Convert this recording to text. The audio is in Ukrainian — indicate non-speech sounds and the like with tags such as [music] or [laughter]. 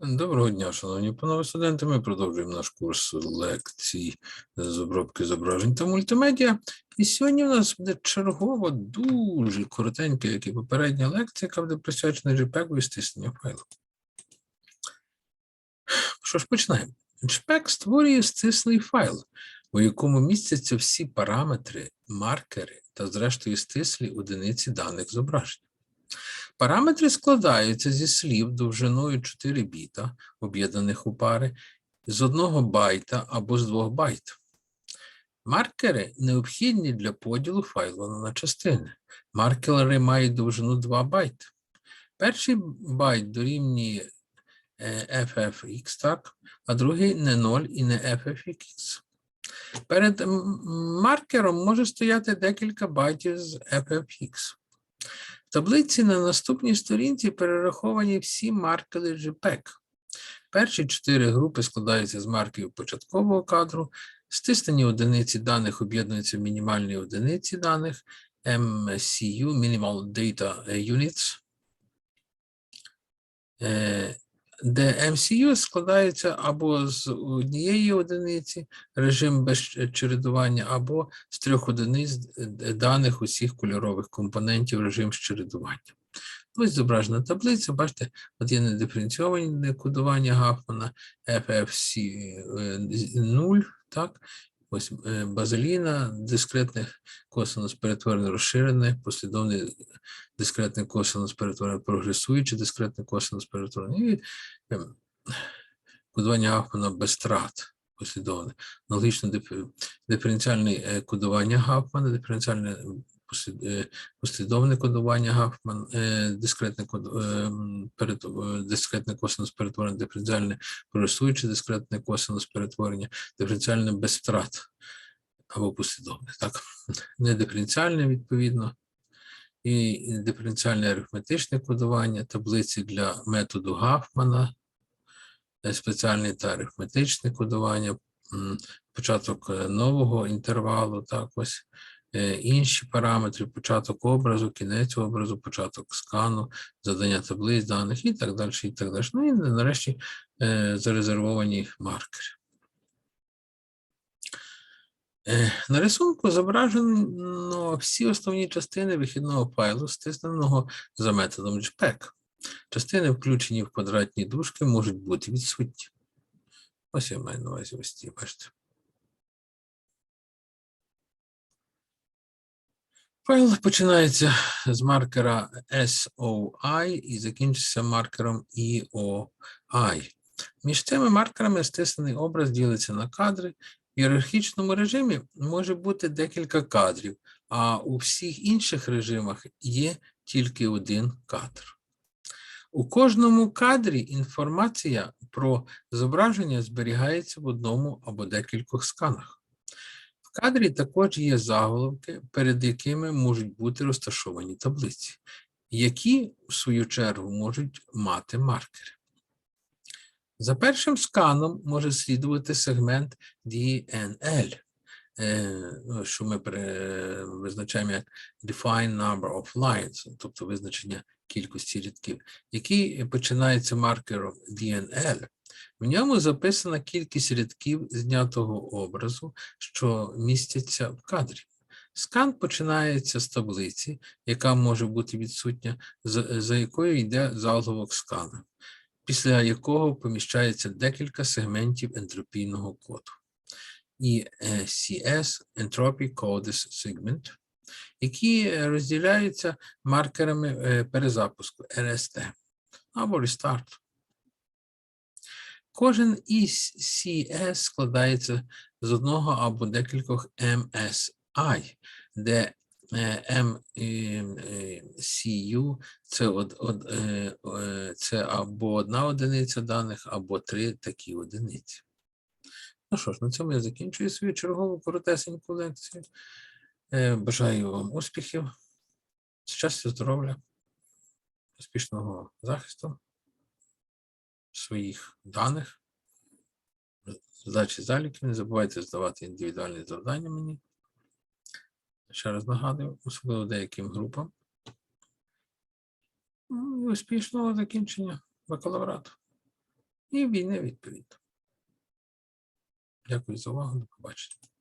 Доброго дня, шановні панове студенти. Ми продовжуємо наш курс лекцій з обробки зображень та мультимедіа. І сьогодні у нас буде чергова, дуже коротенька, як і попередня лекція, яка буде присвячена JPEG і стиснення файлу. Що ж, починаємо. JPEG створює стислий файл, у якому містяться всі параметри, маркери та, зрештою, стислі одиниці даних зображень. Параметри складаються зі слів довжиною 4 біта, об'єднаних у пари, з 1 байта або з 2 байт. Маркери необхідні для поділу файлу на частини. Маркери мають довжину 2 байт. Перший байт дорівнює е, FFX, так, а другий не 0 і не FFX. Перед маркером може стояти декілька байтів з FFX. Таблиці на наступній сторінці перераховані всі маркери JPEG. Перші чотири групи складаються з маркерів початкового кадру, стиснені одиниці даних об'єднуються в мінімальні одиниці даних, MCU, Minimal Data Units, е, де MCU складається або з однієї одиниці, режим без чередування, або з трьох одиниць даних усіх кольорових компонентів, режим з чередування. Ось зображена таблиця, бачите, от є недиференційоване кодування Гафмана, FFC 0, так, ось е, базеліна, дискретне косинус перетворене розширене, послідовний дискретний косинус перетворене прогресуючий, дискретний косинус перетворений, і ем, кодування Гафмана без страт послідовне. Аналогічно диф- диференціальне е, кодування Гафмана, диференціальне м, послід- е, послідовне кодування Гафман, е, дискретне перед, дискретне косинус перетворення, диференціальне прогресуюче, дискретне косинус перетворення, диференціальне без втрат або послідовне. Так, [laughs] не диференціальне відповідно. І диференціальне арифметичне кодування, таблиці для методу Гафмана, е, спеціальне та арифметичне кодування, початок е, нового інтервалу, так ось е, інші параметри, початок образу, кінець образу, початок скану, задання таблиць даних і так далі. І так далі. Ну і нарешті зарезервовані маркери. Е, На рисунку зображено всі основні частини вихідного файлу, стисненого за методом JPEG. Частини, включені в квадратні дужки, можуть бути відсутні. Ось я маю на увазі ось ці, бачите. Файл починається з маркера SOI і закінчиться маркером EOI. Між цими маркерами стиснений образ ділиться на кадри. Ієрархічному режимі може бути декілька кадрів, а у всіх інших режимах є тільки один кадр. У кожному кадрі інформація про зображення зберігається в одному або декількох сканах. В кадрі також є заголовки, перед якими можуть бути розташовані таблиці, які, в свою чергу, можуть мати маркери. За першим сканом може слідувати сегмент DNL, е, ну, що ми визначаємо як Define Number of Lines, тобто визначення кількості рядків, який починається маркером DNL. В ньому записана кількість рядків знятого образу, що містяться в кадрі. Скан починається з таблиці, яка може бути відсутня, за, якою йде заголовок скану, після якого поміщається декілька сегментів ентропійного коду. І е, Entropy Codes Segment, які розділяються маркерами е, перезапуску RST або Restart. Кожен ECS складається з одного або декількох MSI, де е, MCU це, од, од, це або одна одиниця даних, або три такі одиниці. Ну що ж, на цьому я закінчую свою чергову коротесеньку лекцію. Е, Бажаю вам успіхів, щастя, здоров'я, успішного захисту своїх даних, здачі заліків. Не забувайте здавати індивідуальні завдання мені. Ще раз нагадую, особливо деяким групам. Ну, успішного закінчення бакалаврату. і війни відповідно. Дякую за увагу. До побачення.